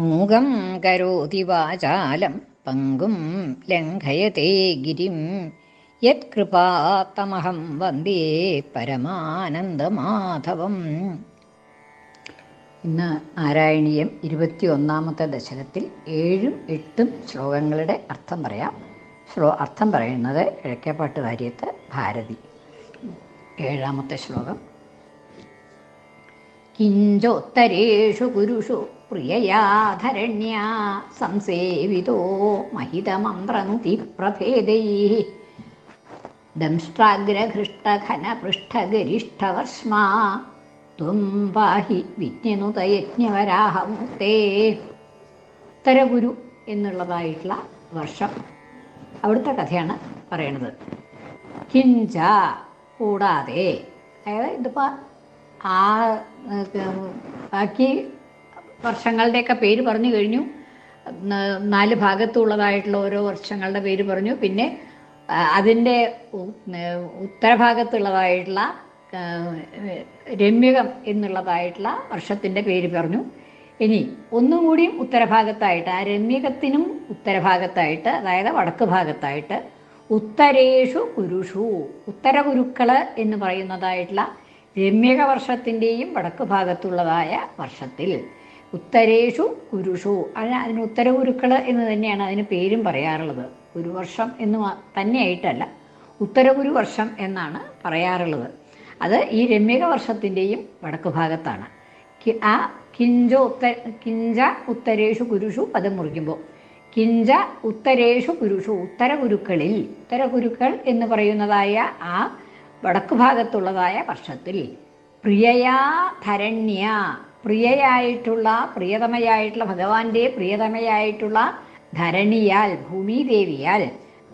മൂകം കരോതി വാചാലം പങ്കും ലംഘയത്തെ ഗിരിം. യത്കൃപാത്തമഹം വന്ദേ പരമാനന്ദമാധവം. ഇന്ന് നാരായണീയം ഇരുപത്തി ഒന്നാമത്തെ ദശകത്തിൽ ഏഴും എട്ടും ശ്ലോകങ്ങളുടെ അർത്ഥം പറയാം. ശ്ലോ അർത്ഥം പറയുന്നത് ഇഴക്കപ്പാട്ട് കാര്യത്ത് ഭാരതി. ഏഴാമത്തെ ശ്ലോകം. കിഞ്ചോത്തരേഷു പുരുഷു പ്രിയയാധരണ്യാ സംസേവിതോ മഹിതമന്ത്രനുതി പ്രഭേദൈ ദംഷ്ട്രാഗ്രഘൃഷ്ടഘനപൃഷ്ഠഗരിഷ്ഠവർഷ്മാ ത്വം പാഹി വിജ്ഞനുതയജ്ഞവരാഹമുക്തേ ഉത്തരഗുരു എന്നുള്ളതായിട്ടുള്ള വർഷം അവിടുത്തെ കഥയാണ് പറയണത്. കിഞ്ച കൂടാതെ അതായത് ഇതിപ്പോൾ ആ ബാക്കി വർഷങ്ങളുടെയൊക്കെ പേര് പറഞ്ഞു കഴിഞ്ഞു. നാല് ഭാഗത്തുള്ളതായിട്ടുള്ള ഓരോ വർഷങ്ങളുടെ പേര് പറഞ്ഞു. പിന്നെ അതിന്റെ ഉത്തരഭാഗത്തുള്ളതായിട്ടുള്ള രമ്യകം എന്നുള്ളതായിട്ടുള്ള വർഷത്തിന്റെ പേര് പറഞ്ഞു. ഇനി ഒന്നും കൂടിയും ഉത്തരഭാഗത്തായിട്ട് ആ രമ്യകത്തിനും ഉത്തരഭാഗത്തായിട്ട് അതായത് വടക്ക് ഭാഗത്തായിട്ട് ഉത്തരേഷു കുരുഷു. ഉത്തര ഗുരുക്കൾ എന്ന് പറയുന്നതായിട്ടുള്ള രമ്യക വർഷത്തിന്റെയും വടക്ക് ഭാഗത്തുള്ളതായ വർഷത്തിൽ. ഉത്തരേഷു കുരുഷു. അതിന് അതിന് ഗുരുക്കൾ എന്ന് തന്നെയാണ് അതിന് പേരും പറയാറുള്ളത്. ഒരു വർഷം എന്ന് തന്നെയായിട്ടല്ല ഉത്തരകുരു വർഷം എന്നാണ് പറയാറുള്ളത്. അത് ഈ രമ്യക വർഷത്തിന്റെയും വടക്ക് ഭാഗത്താണ്. ആ കിഞ്ച ഉത്ത കിഞ്ച ഉത്തരേഷു കുരുഷു പദം മുറിക്കുമ്പോൾ കിഞ്ച ഉത്തരേഷു കുരുഷു ഉത്തര ഗുരുക്കളിൽ ഉത്തര ഗുരുക്കൾ എന്ന് പറയുന്നതായ ആ വടക്ക് ഭാഗത്തുള്ളതായ വർഷത്തിൽ പ്രിയയാ ധരണ്യ പ്രിയയായിട്ടുള്ള പ്രിയതമയായിട്ടുള്ള ഭഗവാന്റെ പ്രിയതമയായിട്ടുള്ള ധരണിയാൽ ഭൂമിദേവിയാൽ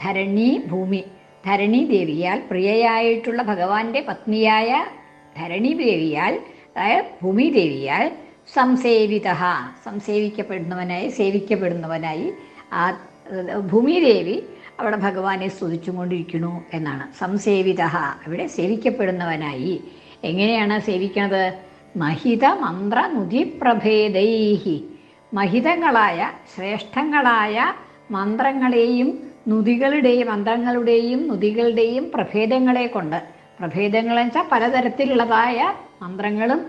ധരണി ഭൂമി ധരണി ദേവിയാൽ പ്രിയയായിട്ടുള്ള ഭഗവാന്റെ പത്നിയായ ധരണി ദേവിയാൽ അതായത് ഭൂമിദേവിയാൽ സംസേവിത സംസേവിക്കപ്പെടുന്നവനായി സേവിക്കപ്പെടുന്നവനായി ആ ഭൂമിദേവി അവിടെ ഭഗവാനെ സ്തുതിച്ചുകൊണ്ടിരിക്കുന്നു എന്നാണ്. സംസേവിത അവിടെ സേവിക്കപ്പെടുന്നവനായി. എങ്ങനെയാണ് സേവിക്കുന്നത് മഹിത മന്ത്ര മഹിതങ്ങളായ ശ്രേഷ്ഠങ്ങളായ മന്ത്രങ്ങളെയും നുതികളുടെയും മന്ത്രങ്ങളുടെയും നുതികളുടെയും പ്രഭേദങ്ങളെ കൊണ്ട്. പ്രഭേദങ്ങൾ വെച്ചാൽ പലതരത്തിലുള്ളതായ മന്ത്രങ്ങളും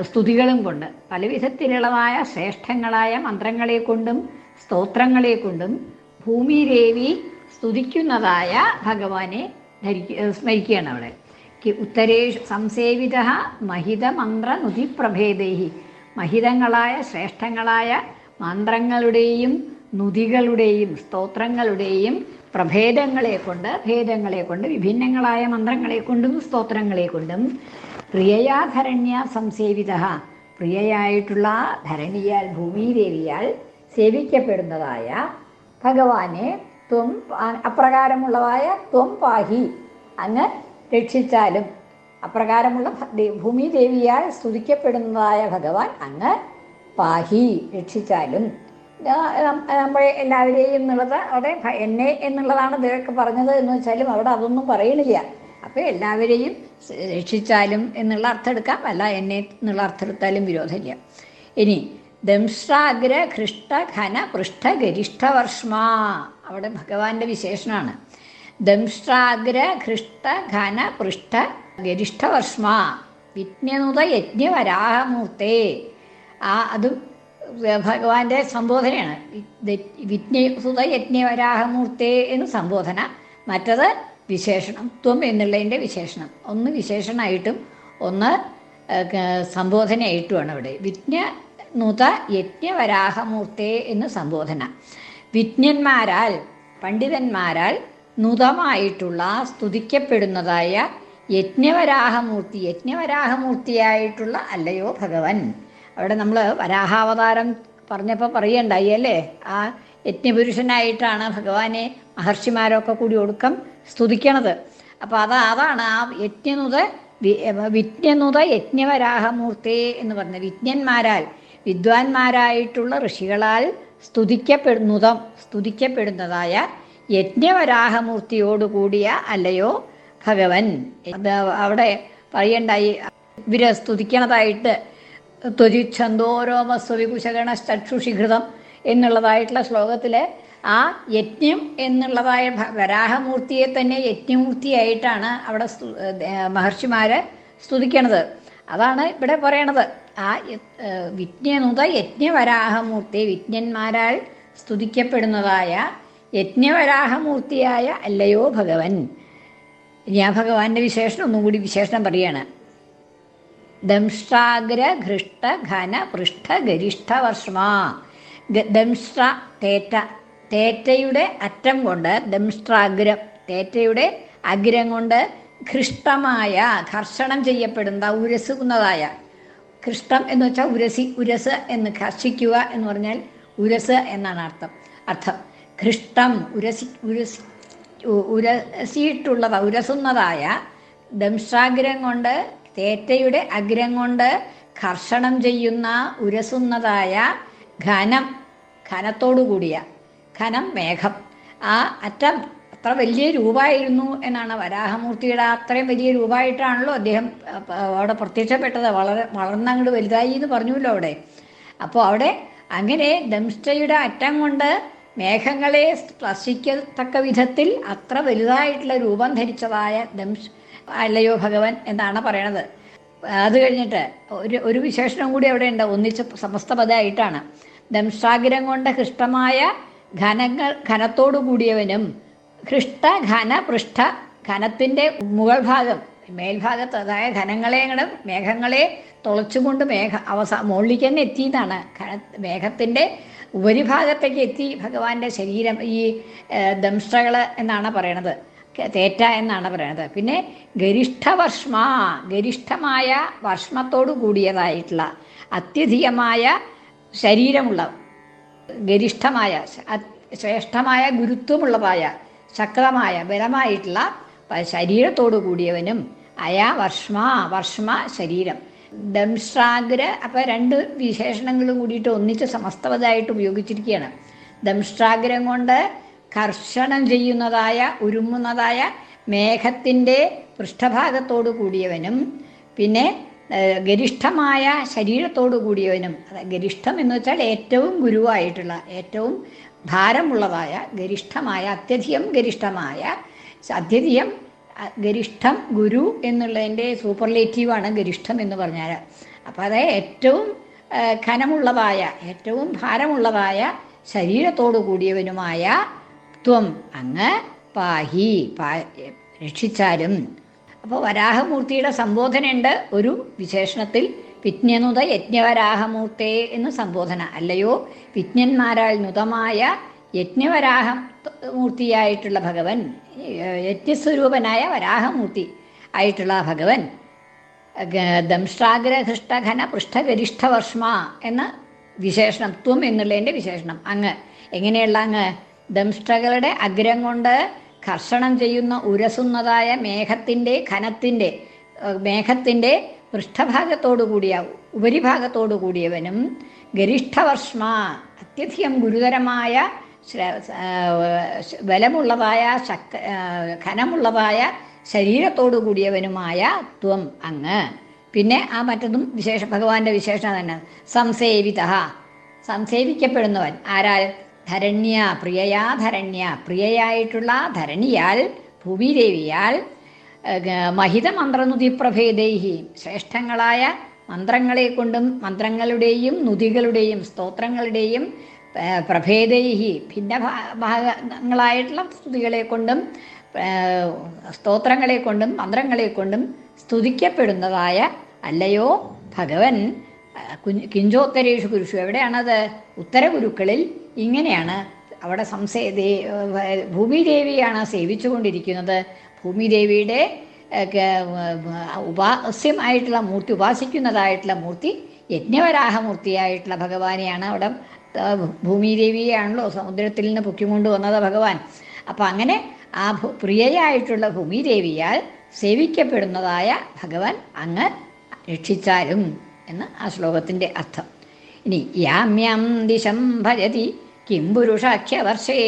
സ്തുതികളും കൊണ്ട്. പല വിധത്തിലുള്ളതായ ശ്രേഷ്ഠങ്ങളായ മന്ത്രങ്ങളെ കൊണ്ടും സ്തോത്രങ്ങളെ കൊണ്ടും ഭൂമിദേവി സ്തുതിക്കുന്നതായ ഭഗവാനെ ധരിക്ക സ്മരിക്കുകയാണ് അവിടെ. കി- ഉത്തരേഷ് സംസേവിത മഹിതമന്ത്രനുതിപ്രഭേദൈ മഹിതങ്ങളായ ശ്രേഷ്ഠങ്ങളായ മന്ത്രങ്ങളുടെയും നുതികളുടെയും സ്തോത്രങ്ങളുടെയും പ്രഭേദങ്ങളെ കൊണ്ട് ഭേദങ്ങളെ കൊണ്ട് വിഭിന്നങ്ങളായ മന്ത്രങ്ങളെ കൊണ്ടും സ്തോത്രങ്ങളെ കൊണ്ടും പ്രിയയാ ധരണ്യ സംസേവിത. പ്രിയയായിട്ടുള്ള ധരണിയാൽ ഭൂമിദേവിയാൽ സേവിക്കപ്പെടുന്നതായ ഭഗവാനെ ത്വം അപ്രകാരമുള്ളതായ ത്വം പാഹി. അങ്ങ് രക്ഷിച്ചാലും അപ്രകാരമുള്ള ഭൂമി ദേവിയാൽ സ്തുതിക്കപ്പെടുന്നതായ ഭഗവാൻ അങ്ങ് പാഹി രക്ഷിച്ചാലും. നമ്മളെ എല്ലാവരെയും എന്നുള്ളത് അവിടെ എന്നെ എന്നുള്ളതാണ് ഇതൊക്കെ പറഞ്ഞത് എന്ന് വെച്ചാലും അവിടെ അതൊന്നും പറയണില്ല. അപ്പോൾ എല്ലാവരെയും രക്ഷിച്ചാലും എന്നുള്ള അർത്ഥം എടുക്കാം. അല്ല എന്നെ എന്നുള്ള അർത്ഥം എടുത്താലും വിരോധമില്ല. ഇനി ദംശാഗ്ര ഘൃഷ്ട ഘന പൃഷ്ഠ ഗരിഷ്ഠവർഷ്മാ അവിടെ ഭഗവാന്റെ വിശേഷണമാണ്. ദംഷ്ട്രാഗ്ര ഘൃഷ്ട ഘന പൃഷ്ഠ ഗരിഷ്ഠവർഷ്മ വിജ്ഞനുത യജ്ഞവരാഹമൂർത്തേ ആ അതും ഭഗവാന്റെ സംബോധനയാണ്. വിജ്ഞസുത യജ്ഞവരാഹമൂർത്തേ എന്ന് സംബോധന. മറ്റത് വിശേഷണം ത്വം എന്നുള്ളതിന്റെ വിശേഷണം. ഒന്ന് വിശേഷണമായിട്ടും ഒന്ന് സംബോധനയായിട്ടുമാണ് അവിടെ. വിജ്ഞ നുത യജ്ഞവരാഹമൂർത്തേ എന്ന് സംബോധന. വിജ്ഞന്മാരാൽ പണ്ഡിതന്മാരാൽ നുതമായിട്ടുള്ള സ്തുതിക്കപ്പെടുന്നതായ യജ്ഞവരാഹമൂർത്തി യജ്ഞവരാഹമൂർത്തിയായിട്ടുള്ള അല്ലയോ ഭഗവൻ? അവിടെ നമ്മൾ വരാഹാവതാരം പറഞ്ഞപ്പോൾ പറയണ്ടായി അല്ലേ? ആ യജ്ഞപുരുഷനായിട്ടാണ് ഭഗവാനെ മഹർഷിമാരൊക്കെ കൂടി ഒടുക്കം സ്തുതിക്കണത്. അപ്പോൾ അത് അതാണ് ആ യജ്ഞനുത വിജ്ഞനുത യജ്ഞവരാഹമൂർത്തേ എന്ന് പറഞ്ഞ വിജ്ഞന്മാരാൽ വിദ്വാൻമാരായിട്ടുള്ള ഋഷികളാൽ സ്തുതിക്കപ്പെടുന്നതും സ്തുതിക്കപ്പെടുന്നതായ യജ്ഞവരാഹമൂർത്തിയോടുകൂടിയ അല്ലയോ ഭഗവൻ? അവിടെ പറയണ്ടായി ഇവരെ സ്തുതിക്കണതായിട്ട് ത്വജിച്ഛന്തോരോമസ്വവികുശഗണശ്ചക്ഷുഷിഘൃതം എന്നുള്ളതായിട്ടുള്ള ശ്ലോകത്തിൽ ആ യജ്ഞം എന്നുള്ളതായ വരാഹമൂർത്തിയെ തന്നെ യജ്ഞമൂർത്തിയായിട്ടാണ് അവിടെ മഹർഷിമാരെ സ്തുതിക്കണത്. അതാണ് ഇവിടെ പറയണത്. ആ വിജ്ഞനുത യജ്ഞവരാഹമൂർത്തി വിജ്ഞന്മാരാൽ സ്തുതിക്കപ്പെടുന്നതായ യജ്ഞവരാഹമൂർത്തിയായ അല്ലയോ ഭഗവൻ? ഞാൻ ഭഗവാന്റെ വിശേഷണം ഒന്നും കൂടി വിശേഷണം പറയാണ്. ദംഷ്ട്രാഗ്ര ഘൃഷ്ട ഘന പൃഷ്ഠ ഗരിഷ്ഠ വർഷ്മാ. ദംഷ്ട്ര തേറ്റ. തേറ്റയുടെ അറ്റം കൊണ്ട് ദംഷ്ട്രാഗ്രം തേറ്റയുടെ അഗ്രം കൊണ്ട് ഘൃഷ്ടമായ ഘർഷണം ചെയ്യപ്പെടുന്ന ഉരസുന്നതായ ഘൃഷ്ടം എന്ന് വെച്ചാൽ ഉരസി ഉരസ് എന്ന് ഘർഷിക്കുക എന്ന് പറഞ്ഞാൽ ഉരസ് എന്നാണ് അർത്ഥം. അർത്ഥം. ഘൃഷ്ടം ഉരസി ഉരസി ഉരസിയിട്ടുള്ളത് ഉരസുന്നതായ ദംഷ്ട്രാഗ്രം കൊണ്ട് തേറ്റയുടെ അഗ്രം കൊണ്ട് കർഷണം ചെയ്യുന്ന ഉരസുന്നതായ ഘനം ഘനത്തോടു കൂടിയ ഘനം മേഘം. ആ അറ്റം അത്ര വലിയ രൂപമായിരുന്നു എന്നാണ് വരാഹമൂർത്തിയുടെ അത്രയും വലിയ രൂപമായിട്ടാണല്ലോ അദ്ദേഹം അവിടെ പ്രത്യക്ഷപ്പെട്ടത്. വളരെ വളർന്നങ്ങോട്ട് വലുതായി എന്ന് പറഞ്ഞുല്ലോ അവിടെ. അപ്പോൾ അവിടെ അങ്ങനെ ദംഷ്ടയുടെ അറ്റം കൊണ്ട് മേഘങ്ങളെ സ്പർശിക്കത്തക്ക വിധത്തിൽ അത്ര വലുതായിട്ടുള്ള രൂപം ധരിച്ചതായ ദംശ അല്ലയോ ഭഗവൻ എന്നാണ് പറയണത്. അത് കഴിഞ്ഞിട്ട് ഒരു ഒരു വിശേഷണം കൂടി അവിടെ ഉണ്ട്. ഒന്നിച്ച് സമസ്തപദമായിട്ടാണ് പദമായിട്ടാണ് ദംഷ്ടാഗ്രം കൊണ്ട് ഹൃഷ്ടമായ ഘനങ്ങൾ ഘനത്തോടു കൂടിയവനും ഹൃഷ്ട ഘന പൃഷ്ഠ ഘനത്തിന്റെ മുകൾ ഭാഗം മേൽഭാഗത്ത് അതായത് ഘനങ്ങളെ മേഘങ്ങളെ തുളച്ചുകൊണ്ട് മേഘ അവസാ മുകളിലേക്ക് തന്നെ എത്തിയതാണ് ഘന മേഘത്തിന്റെ ഉപരിഭാഗത്തേക്ക് എത്തി ഭഗവാന്റെ ശരീരം ഈ ദംഷ്ടകൾ എന്നാണ് പറയണത്. തേറ്റ എന്നാണ് പറയണത്. പിന്നെ ഗരിഷ്ഠവർഷ്മ ഗരിഷ്ഠമായ വർഷ്മത്തോടു കൂടിയതായിട്ടുള്ള അത്യധികമായ ശരീരമുള്ള ഗരിഷ്ഠമായ ശ്രേഷ്ഠമായ ഗുരുത്വമുള്ളതായ ശക്തമായ ബലമായിട്ടുള്ള ശരീരത്തോടു കൂടിയവനും അയാ വർഷ്മ വർഷ്മ ശരീരം. ദംഷ്ട്രാഗ്ര അപ്പോൾ രണ്ട് വിശേഷണങ്ങളും കൂടിയിട്ട് ഒന്നിച്ച് സമസ്തവതായിട്ട് ഉപയോഗിച്ചിരിക്കുകയാണ്. ദംഷ്ട്രാഗ്രം കൊണ്ട് കർഷണം ചെയ്യുന്നതായ ഉരുമുന്നതായ മേഘത്തിന്റെ പൃഷ്ഠഭാഗത്തോടു കൂടിയവനും പിന്നെ ഗരിഷ്ഠമായ ശരീരത്തോടു കൂടിയവനും ഗരിഷ്ഠം എന്ന് വെച്ചാൽ ഏറ്റവും ഗുരുവായിട്ടുള്ള ഏറ്റവും ഭാരമുള്ളതായ ഗരിഷ്ഠമായ അത്യധികം ഗരിഷ്ഠമായ അത്യധികം ഗരിഷ്ഠം ഗുരു എന്നുള്ളതിന്റെ സൂപ്പർലേറ്റീവാണ് ഗരിഷ്ഠം എന്ന് പറഞ്ഞാൽ അപ്പോൾ അത് ഏറ്റവും ഖനമുള്ളതായ ഏറ്റവും ഭാരമുള്ളതായ ശരീരത്തോടു കൂടിയവനുമായ ത്വം അങ്ങ് പാഹി പാ രക്ഷിച്ചാലും. അപ്പോൾ വരാഹമൂർത്തിയുടെ സംബോധനയുണ്ട് ഒരു വിശേഷണത്തിൽ. വിജ്ഞനുത യജ്ഞവരാഹമൂർത്തേ എന്ന് സംബോധന. അല്ലയോ? വിജ്ഞന്മാരാൽ നുതമായ യജ്ഞവരാഹ മൂർത്തിയായിട്ടുള്ള ഭഗവൻ യജ്ഞസ്വരൂപനായ വരാഹമൂർത്തി ആയിട്ടുള്ള ഭഗവൻ ദംഷ്ടാഗ്രഹൃഷ്ടഘന പൃഷ്ഠഗരിഷ്ഠവർഷ്മ എന്ന വിശേഷണം ത്വം എന്നുള്ളതിന്റെ വിശേഷണം. അങ്ങ് എങ്ങനെയുള്ള അങ്ങ്? ദംഷ്ടകളുടെ അഗ്രം കൊണ്ട് കർഷണം ചെയ്യുന്ന ഉരസുന്നതായ മേഘത്തിന്റെ ഘനത്തിന്റെ ഏഹ് മേഘത്തിന്റെ പൃഷ്ഠഭാഗത്തോടു കൂടിയ ഉപരിഭാഗത്തോടു കൂടിയവനും ഗരിഷ്ഠവർഷ്മ അത്യധികം ഗുരുതരമായ ബലമുള്ളതായ ശക്ത ഘനമുള്ളതായ ശരീരത്തോടു കൂടിയവനുമായ ത്വം അങ്ങ്. പിന്നെ ആ മറ്റതും വിശേഷ ഭഗവാന്റെ വിശേഷണം തന്നെ. സംസേവിത സംസേവിക്കപ്പെടുന്നവൻ ആരാൽ? ധരണ്യ പ്രിയയാ ധരണ്യ. പ്രിയയായിട്ടുള്ള ധരണിയാൽ ഭൂമിദേവിയാൽ മഹിത മന്ത്രനുതിപ്രഭേദൈഹി ശ്രേഷ്ഠങ്ങളായ മന്ത്രങ്ങളെ കൊണ്ടും മന്ത്രങ്ങളുടെയും നുതികളുടെയും സ്തോത്രങ്ങളുടെയും പ്രഭേദൈഹി. ഭിന്ന ഭാഗങ്ങളായിട്ടുള്ള സ്തുതികളെ കൊണ്ടും സ്തോത്രങ്ങളെ കൊണ്ടും മന്ത്രങ്ങളെ കൊണ്ടും സ്തുതിക്കപ്പെടുന്നതായ അല്ലയോ ഭഗവൻ കിഞ്ചോത്തരേഷു കുരുഷു. എവിടെയാണത്? ഉത്തരഗുരുക്കളിൽ ഇങ്ങനെയാണ് അവിടെ സംസേ ഭൂമിദേവിയാണ് സേവിച്ചുകൊണ്ടിരിക്കുന്നത്. ഭൂമിദേവിയുടെ ഉപാസ്യമായിട്ടുള്ള മൂർത്തി ഉപാസിക്കുന്നതായിട്ടുള്ള മൂർത്തി യജ്ഞവരാഹമൂർത്തിയായിട്ടുള്ള ഭഗവാനെയാണ് അവിടെ ഭൂമിദേവിയെയാണല്ലോ സമുദ്രത്തിൽ നിന്ന് പൊക്കിക്കൊണ്ട് വന്നത് ഭഗവാൻ. അപ്പം അങ്ങനെ ആ പ്രിയയായിട്ടുള്ള ഭൂമിദേവിയാൽ സേവിക്കപ്പെടുന്നതായ ഭഗവാൻ അങ്ങ് രക്ഷിച്ചാലും എന്ന് ആ ശ്ലോകത്തിന്റെ അർത്ഥം. ഇനി യാമ്യം ദിശം ഭജതി കിം പുരുഷാഖ്യവർഷേ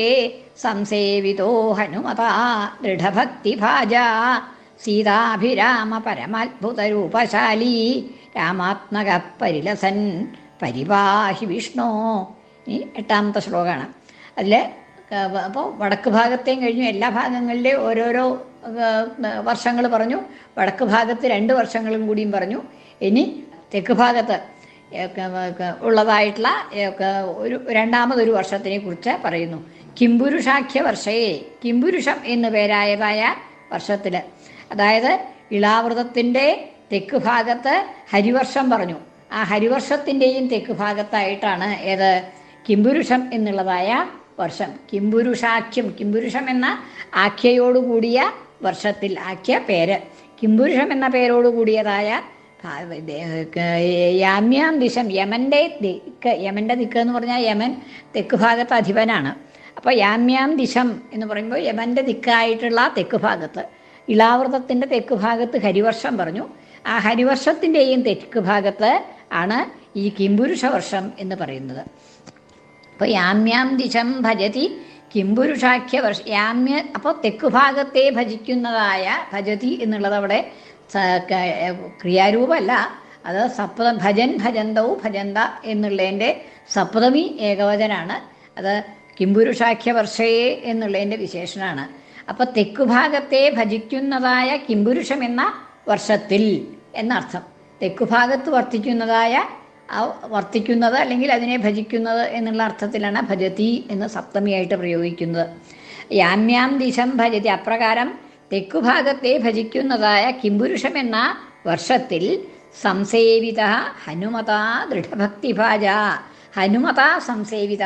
സംസേവിതോ ഹനുമതാ ദൃഢഭക്തിഭാജ സീതാഭിരാമ പരമാത്ഭുതരൂപശാലി രാമാത്മക പരിലസൻ പരിവാഹി വിഷ്ണോ. ഈ എട്ടാമത്തെ ശ്ലോകമാണ്. അതിൽ അപ്പോൾ വടക്ക് ഭാഗത്തെയും കഴിഞ്ഞു. എല്ലാ ഭാഗങ്ങളിലെയും ഓരോരോ വർഷങ്ങൾ പറഞ്ഞു. വടക്ക് ഭാഗത്ത് രണ്ട് വർഷങ്ങളും കൂടിയും പറഞ്ഞു. ഇനി തെക്ക് ഭാഗത്ത് ഉള്ളതായിട്ടുള്ള ഒരു രണ്ടാമതൊരു വർഷത്തിനെ കുറിച്ച് പറയുന്നു. കിംപുരുഷാഖ്യ വർഷയെ കിംപുരുഷം എന്ന് പേരായതായ വർഷത്തിൽ അതായത് ഇളാവൃതത്തിന്റെ തെക്ക് ഭാഗത്ത് ഹരിവർഷം പറഞ്ഞു. ആ ഹരിവർഷത്തിന്റെയും തെക്ക് ഭാഗത്തായിട്ടാണ് ഏത് കിംപുരുഷം എന്നുള്ളതായ വർഷം. കിംപുരുഷാഖ്യം കിംപുരുഷം എന്ന ആഖ്യയോടുകൂടിയ വർഷത്തിൽ ആഖ്യ പേര്. കിംപുരുഷം എന്ന പേരോടുകൂടിയതായ യാമ്യാം ദിശം യമന്റെ ദിക്ക് യമന്റെ ദിക്ക് എന്ന് പറഞ്ഞാൽ യമൻ തെക്ക് ഭാഗത്ത് അധിപനാണ്. അപ്പോൾ യാമ്യാം ദിശം എന്ന് പറയുമ്പോൾ യമന്റെ ദിക്കായിട്ടുള്ള തെക്ക് ഭാഗത്ത്. ഇളാവൃതത്തിന്റെ തെക്ക് ഭാഗത്ത് ഹരിവർഷം പറഞ്ഞു. ആ ഹരിവർഷത്തിന്റെയും തെക്ക് ഭാഗത്ത് ആണ് ഈ കിംപുരുഷ വർഷം എന്ന് പറയുന്നത്. അപ്പോൾ യാമ്യാം ദിശം ഭജതി കിംപുരുഷാഖ്യ വർഷ യാമ്യ അപ്പോൾ തെക്കു ഭാഗത്തെ ഭജിക്കുന്നതായ ഭജതി എന്നുള്ളത് അവിടെ ക്രിയാരൂപമല്ല. അത് സപ്ത ഭജൻ ഭജന്തവും ഭജന്ത എന്നുള്ളതിന്റെ സപ്തമി ഏകവചനാണ്. അത് കിംപുരുഷാഖ്യ വർഷയെ എന്നുള്ളതിന്റെ വിശേഷണമാണ്. അപ്പോൾ തെക്കുഭാഗത്തെ ഭജിക്കുന്നതായ കിംപുരുഷം എന്ന വർഷത്തിൽ എന്നർത്ഥം. തെക്കു ഭാഗത്ത് വർത്തിക്കുന്നതായ വർത്തിക്കുന്നത് അല്ലെങ്കിൽ അതിനെ ഭജിക്കുന്നത് എന്നുള്ള അർത്ഥത്തിലാണ് ഭജതി എന്ന് സപ്തമിയായിട്ട് പ്രയോഗിക്കുന്നത്. യാമ്യാം ദിശം ഭജതി. അപ്രകാരം തെക്കുഭാഗത്തെ ഭജിക്കുന്നതായ കിംപുരുഷം എന്ന വർഷത്തിൽ സംസേവിത ഹനുമത ദൃഢഭക്തിഭാജ. ഹനുമത സംസേവിത.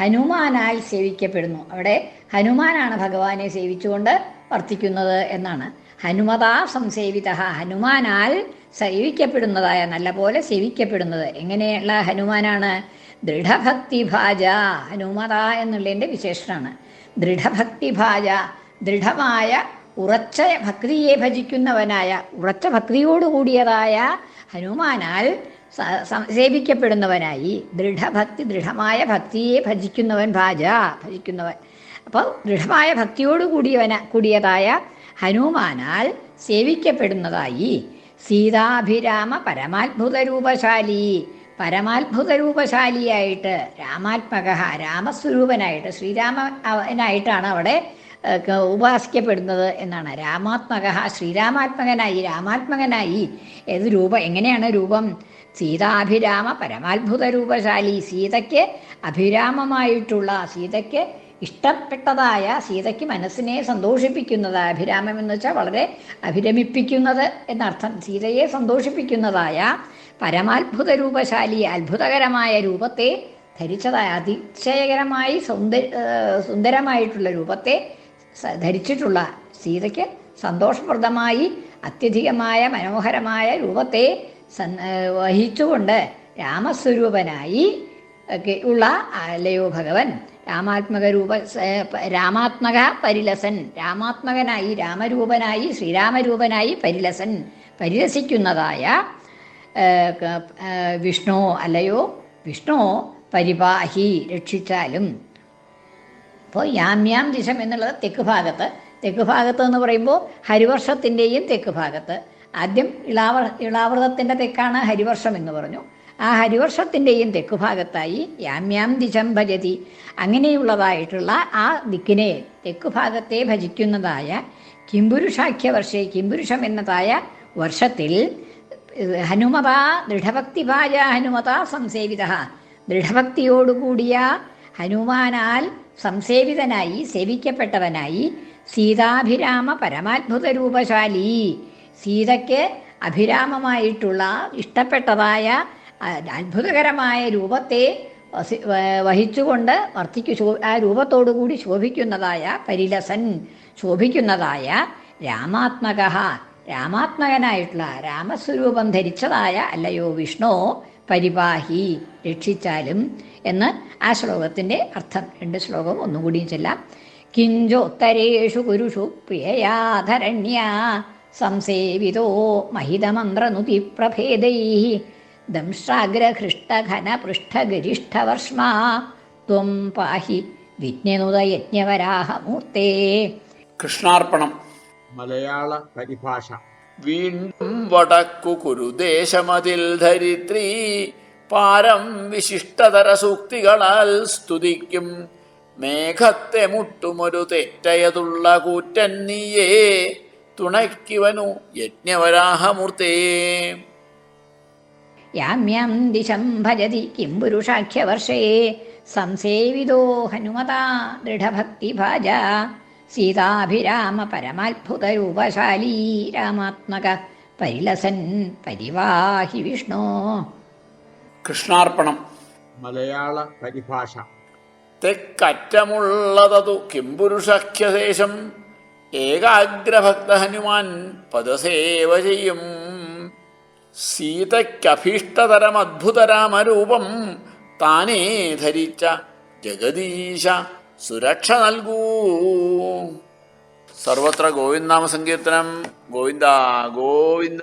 ഹനുമാനാൽ സേവിക്കപ്പെടുന്നു. അവിടെ ഹനുമാനാണ് ഭഗവാനെ സേവിച്ചുകൊണ്ട് വർത്തിക്കുന്നത് എന്നാണ്. ഹനുമത സംസേവിത. ഹനുമാനാൽ സേവിക്കപ്പെടുന്നതായ നല്ലപോലെ സേവിക്കപ്പെടുന്നത്. എങ്ങനെയുള്ള ഹനുമാനാണ്? ദൃഢഭക്തിഭാജ ഹനുമത എന്നുള്ളതിന്റെ വിശേഷണമാണ്. ദൃഢഭക്തിഭാജ ദൃഢമായ ഉറച്ച ഭക്തിയെ ഭജിക്കുന്നവനായ ഉറച്ച ഭക്തിയോടുകൂടിയതായ ഹനുമാനാൽ സേവിക്കപ്പെടുന്നവനായി. ദൃഢഭക്തി ദൃഢമായ ഭക്തിയെ ഭജിക്കുന്നവൻ ഭാജ ഭജിക്കുന്നവൻ. അപ്പോൾ ദൃഢമായ ഭക്തിയോട് കൂടിയവന കൂടിയതായ ഹനുമാനാൽ സേവിക്കപ്പെടുന്നതായി. സീതാഭിരാമ പരമാത്ഭുത രൂപശാലി പരമാത്ഭുത രൂപശാലിയായിട്ട് രാമാത്മക രാമസ്വരൂപനായിട്ട് ശ്രീരാമനായിട്ടാണ് അവിടെ ഉപാസിക്കപ്പെടുന്നത് എന്നാണ്. രാമാത്മക ശ്രീരാമാത്മകനായി രാമാത്മകനായി ഏത് രൂപം എങ്ങനെയാണ് രൂപം? സീതാഭിരാമ പരമാത്ഭുത രൂപശാലി സീതയ്ക്ക് അഭിരാമമായിട്ടുള്ള സീതയ്ക്ക് ഇഷ്ടപ്പെട്ടതായ സീതയ്ക്ക് മനസ്സിനെ സന്തോഷിപ്പിക്കുന്നതായ അഭിരാമം എന്ന് വെച്ചാൽ വളരെ അഭിരമിപ്പിക്കുന്നത് എന്നർത്ഥം. സീതയെ സന്തോഷിപ്പിക്കുന്നതായ പരമാത്ഭുത രൂപശാലി അത്ഭുതകരമായ രൂപത്തെ ധരിച്ചതായ അതിശയകരമായി സുന്ദര സുന്ദരമായിട്ടുള്ള രൂപത്തെ ധരിച്ചിട്ടുള്ള സീതയ്ക്ക് സന്തോഷപ്രദമായി അത്യധികമായ മനോഹരമായ രൂപത്തെ വഹിച്ചുകൊണ്ട് രാമസ്വരൂപനായി ഉള്ള അല്ലയോ ഭഗവൻ രാമാത്മക രൂപ രാമാത്മക പരിലസൻ. രാമാത്മകനായി രാമരൂപനായി ശ്രീരാമരൂപനായി പരിലസൻ. പരിലസിക്കുന്നതായ വിഷ്ണു അല്ലയോ? വിഷ്ണു പരിപാഹി രക്ഷിച്ചാലും. അപ്പോൾ യാമ്യാം ദിശം എന്നുള്ളത് തെക്ക് ഭാഗത്ത്. തെക്ക് ഭാഗത്ത് എന്ന് പറയുമ്പോൾ ഹരിവർഷത്തിന്റെയും തെക്ക് ഭാഗത്ത്. ആദ്യം ഇളാവ ഇളാവൃതത്തിന്റെ തെക്കാണ് ഹരിവർഷം എന്ന് പറഞ്ഞു. ആ ഹരിവർഷത്തിന്റെയും തെക്ക് ഭാഗത്തായി യാമ്യാം ദിശം ഭജതി. അങ്ങനെയുള്ളതായിട്ടുള്ള ആ ദിക്കിനെ തെക്ക് ഭാഗത്തെ ഭജിക്കുന്നതായ കിംപുരുഷാഖ്യ വർഷേ കിംപുരുഷം എന്നതായ വർഷത്തിൽ ഹനുമത ദൃഢഭക്തിഭാജ ഹനുമത സംസേവിത. ദൃഢഭക്തിയോടുകൂടിയ ഹനുമാനാൽ സംസേവിതനായി സേവിക്കപ്പെട്ടവനായി സീതാഭിരാമ പരമാത്ഭുത രൂപശാലി സീതയ്ക്ക് അഭിരാമമായിട്ടുള്ള ഇഷ്ടപ്പെട്ടതായ അത്ഭുതകരമായ രൂപത്തെ വഹിച്ചുകൊണ്ട് വർത്തിക്കു ആ രൂപത്തോടുകൂടി ശോഭിക്കുന്നതായ പരിലസൻ ശോഭിക്കുന്നതായ രാമാത്മക രാമാത്മകനായിട്ടുള്ള രാമസ്വരൂപം ധരിച്ചതായ അല്ലയോ വിഷ്ണു പരിപാഹി രക്ഷിച്ചാലും എന്ന് ആ ശ്ലോകത്തിന്റെ അർത്ഥം. രണ്ട് ശ്ലോകം ഒന്നുകൂടിയും ചെല്ലാം. കിഞ്ചോത്തരേഷു കുരുഷു പ്രിയയാധരണ്യ സംസേവിതോ മഹിതമന്ത്രനുതി പ്രഭേദൈ ദംഷ്ട്രാഗ്രഹൃഷ്ടഘനപൃഷ്ഠഗരിഷ്ഠവർഷ്മാ ത്വം പാഹി കൃഷ്ണാർപ്പണം. മലയാള പരിഭാഷ. വീണ്ടും വടക്കു കുരുദേശമതിൽ ധരിത്രി. പാരം വിശിഷ്ടതര സൂക്തികളാൽ സ്തുതിക്കും. മേഘത്തെ മുട്ടുമൊരു തെറ്റയതുള്ള കൂറ്റൻ നീയേ. തുണയ്ക്കുവനു യജ്ഞവരാഹമൂർത്തേ. യാമ്യം ദിശം ഭജതി കിം പുരുഷാഖ്യവർഷേ. സംസേവിതോ ഹനുമതാ ദൃഢഭക്തിഭാജ സീതാഭിരാമ പരമാത്ഭുതരൂപശാലീ രാമാത്മക പരിലസൻ പരിവാഹി വിഷ്ണു. കൃഷ്ണാർപ്പണം. മലയാള പരിഭാഷ. തെക്കറ്റമുള്ളതതു കിംപുരുഷഖ്യശേഷം ഏകാഗ്രഭക്ത ഹനുമാൻ പദസേവ ചെയ്യും. സീതയ്ക്കഭീഷ്ടതരം അദ്ഭുതരാമരൂപം താനേ ധരിച്ച ജഗദീശ സുരക്ഷ നൽകൂ. സർവത്ര ഗോവിന്ദനാമ സങ്കീർത്തനം ഗോവിന്ദ ഗോവിന്ദ.